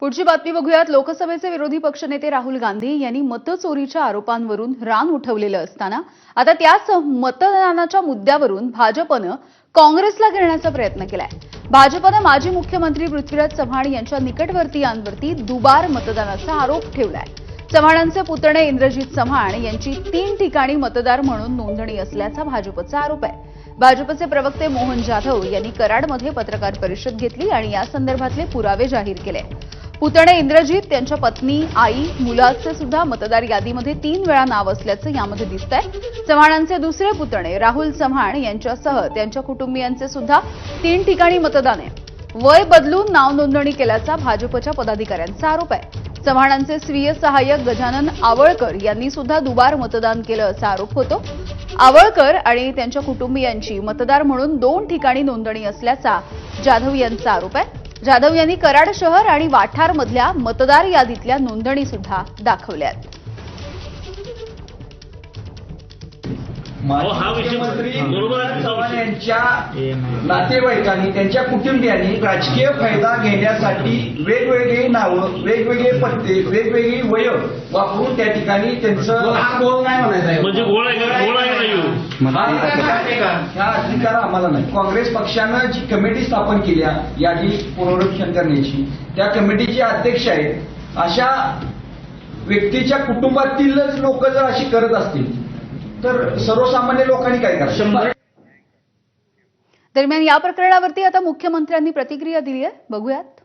पुढची बातमी बघूयात. लोकसभेचे विरोधी पक्षनेते राहुल गांधी यांनी मतचोरीच्या आरोपांवरून रान उठवलेलं असताना आता त्याच मतदानाच्या मुद्द्यावरून भाजपनं काँग्रेसला घेण्याचा प्रयत्न केलाय. भाजपनं माजी मुख्यमंत्री पृथ्वीराज चव्हाण यांच्या निकटवर्तीयांवरती दुबार मतदानाचा आरोप ठेवलाय. चव्हाणांचे पुतणे इंद्रजित चव्हाण यांची तीन ठिकाणी मतदार म्हणून नोंदणी असल्याचा भाजपचा आरोप आहे. भाजपचे प्रवक्ते मोहन जाधव यांनी कराडमध्ये पत्रकार परिषद घेतली आणि या संदर्भातले पुरावे जाहीर केले. पुतणे इंद्रजीत त्यांच्या पत्नी आई मुलाचे सुद्धा मतदार यादीमध्ये तीन वेळा नाव असल्याचं यामध्ये दिसतंय. चव्हाणांचे दुसरे पुतणे राहुल चव्हाण यांच्यासह त्यांच्या कुटुंबियांचे सुद्धा तीन ठिकाणी मतदान आहे. वय बदलून नाव नोंदणी केल्याचा भाजपच्या पदाधिकाऱ्यांचा आरोप आहे. चव्हाणांचे स्वीय सहाय्यक गजानन आवळकर यांनी सुद्धा दुबार मतदान केलं असा आरोप होतो. आवळकर आणि त्यांच्या कुटुंबियांची मतदार म्हणून दोन ठिकाणी नोंदणी असल्याचा जाधव यांचा आरोप आहे. जाधव यांनी कराड शहर आणि वाठार मधल्या मतदार यादीतल्या नोंदणी सुद्धा दाखवल्यात. यांच्या नातेवाईकांनी त्यांच्या कुटुंबियांनी राजकीय फायदा घेण्यासाठी वेगवेगळी नावं वेगवेगळे पत्ते वेगवेगळी वय वापरून त्या ठिकाणी त्यांचं गोळ नाही म्हणायचा आहे. म्हणजे गोळ ह्या अधिकार आम्हाला नाही. काँग्रेस पक्षानं जी कमिटी स्थापन केली आहे, यादी पुनरीक्षण करण्याची त्या कमिटीचे अध्यक्ष आहेत. अशा व्यक्तीच्या कुटुंबातीलच लोक जर अशी करत असतील तर सर्वसामान्य लोकांनी काय करायचं दरम्यान या प्रकरणावरती आता मुख्यमंत्र्यांनी प्रतिक्रिया दिली आहे. बघूयात.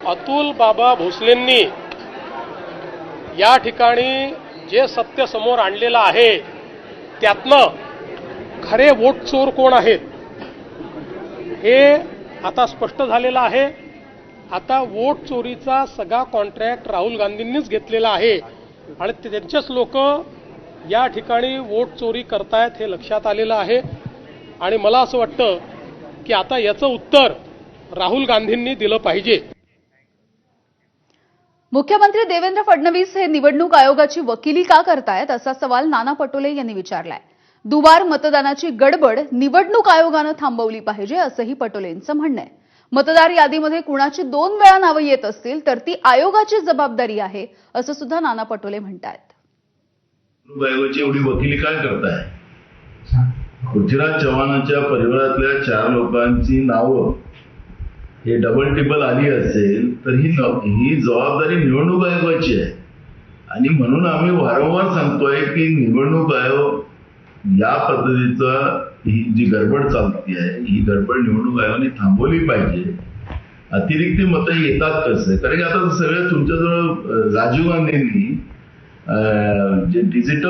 अतुल बाबा भोसलेंनी या ठिकाणी जे सत्य समोर आणलेलं आहे त्यातनं खरे वोट चोर कोण आहेत? हे आता स्पष्ट झालेलं आहे. आता वोट चोरीचा सगळा कॉन्ट्रॅक्ट राहुल गांधींनीच घेतलेला आहे. आणि ते- त्यांचेच लोक या ठिकाणी वोट चोरी करतायत हे लक्षात आलेलं आहे. आणि मला असं वाटतं की आता याचं उत्तर राहुल गांधींनी दिलं पाहिजे. मुख्यमंत्री देवेंद्र फडणवीस हे निवडणूक आयोगाची वकिली का करतायत असा सवाल नाना पटोले यांनी विचारलाय. दुबार मतदानाची गडबड निवडणूक आयोगानं थांबवली पाहिजे असंही पटोलेंचं म्हणणं आहे. मतदार यादीमध्ये कुणाची दोन वेळा नावं येत असतील तर ती आयोगाची जबाबदारी आहे असं सुद्धा नाना पटोले म्हणतायत. आयोगाची एवढी वकिली काय करताय? पृथ्वीराज चव्हाणांच्या परिवारातल्या चार लोकांची नावं हे डबल टिबल आली असेल तर ही ही जबाबदारी निवडणूक आयोगाची आहे. आणि म्हणून आम्ही वारंवार सांगतोय की निवडणूक आयोग या पद्धतीचा ही जी गडबड चालती आहे ही गडबड निवडणूक आयोगाने थांबवली पाहिजे. अतिरिक्त मतं येतात कसं कारण की आता सगळं तुमच्याजवळ राजीव गांधींनी अं, जे डिजिटल